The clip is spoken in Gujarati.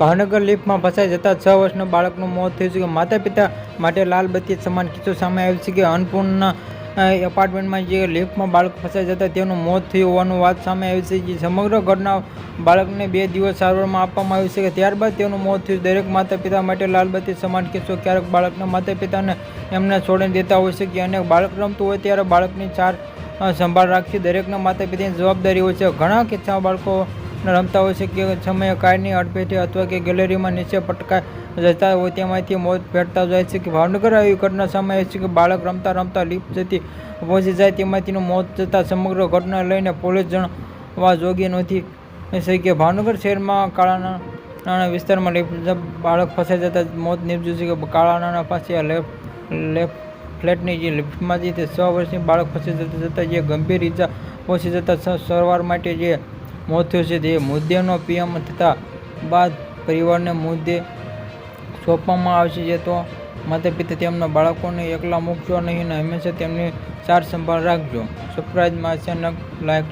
ભાવનગર લિફ્ટમાં ફસાઈ જતા છ વર્ષના બાળકનું મોત થયું છે કે માતા પિતા માટે લાલ બત્તી સમાન કિસ્સો સામે આવ્યો છે કે અન્નપૂર્ણા એપાર્ટમેન્ટમાં જે લિફ્ટમાં બાળક ફસાઈ જતા તેનું મોત થયું હોવાનું વાત સામે આવી છે જે સમગ્ર ઘટના બાળકને બે દિવસ સારવારમાં આપવામાં આવ્યું છે કે ત્યારબાદ તેનું મોત થયું. દરેક માતા પિતા માટે લાલ બત્તી સમાન કિસ્સો ક્યારેક બાળકના માતા પિતાને એમને છોડી દેતા હોય છે કે અને બાળક રમતું હોય ત્યારે બાળકની ચાર સંભાળ રાખવી દરેકના માતા પિતાની જવાબદારી હોય છે. ઘણા કિસ્સામાં બાળકો રમતા હોય છે કે સમયે કારની અડપેટી અથવા કે ગેલેરીમાં નીચે પટકાઈ જતા હોય તેમાંથી મોત ભેટતા જાય છે કે ભાવનગર આવી ઘટના સામે છે કે બાળક રમતા રમતા લિફ્ટ જતી પહોંચી જાય તેમાંથીનું મોત જતાં સમગ્ર ઘટના લઈને પોલીસ જણવા જોગી નથી છે કે ભાવનગર શહેરમાં કાળા નાના વિસ્તારમાં લિફ્ટ બાળક ફસાઈ જતા મોત નીપજ્યું છે કે કાળા નાના પાસે લેફ્ટ લેફ્ટ ફ્લેટની જે લિફ્ટમાંથી તે છ વર્ષની બાળક ફસાઈ જતા જતાં જે ગંભીર ઇજા પહોંચી જતાં સારવાર માટે જે મોત થયું છે. તે મુદ્દેનો પીએમ થતાં બાદ પરિવારને મુદ્દે સોંપવામાં આવશે. જે તો માતા પિતા તેમના બાળકોને એકલા મૂકશો નહીં અને હંમેશા તેમની સાર સંભાળ રાખજો. સપ્રાઇઝમાં અચાનક લાઈક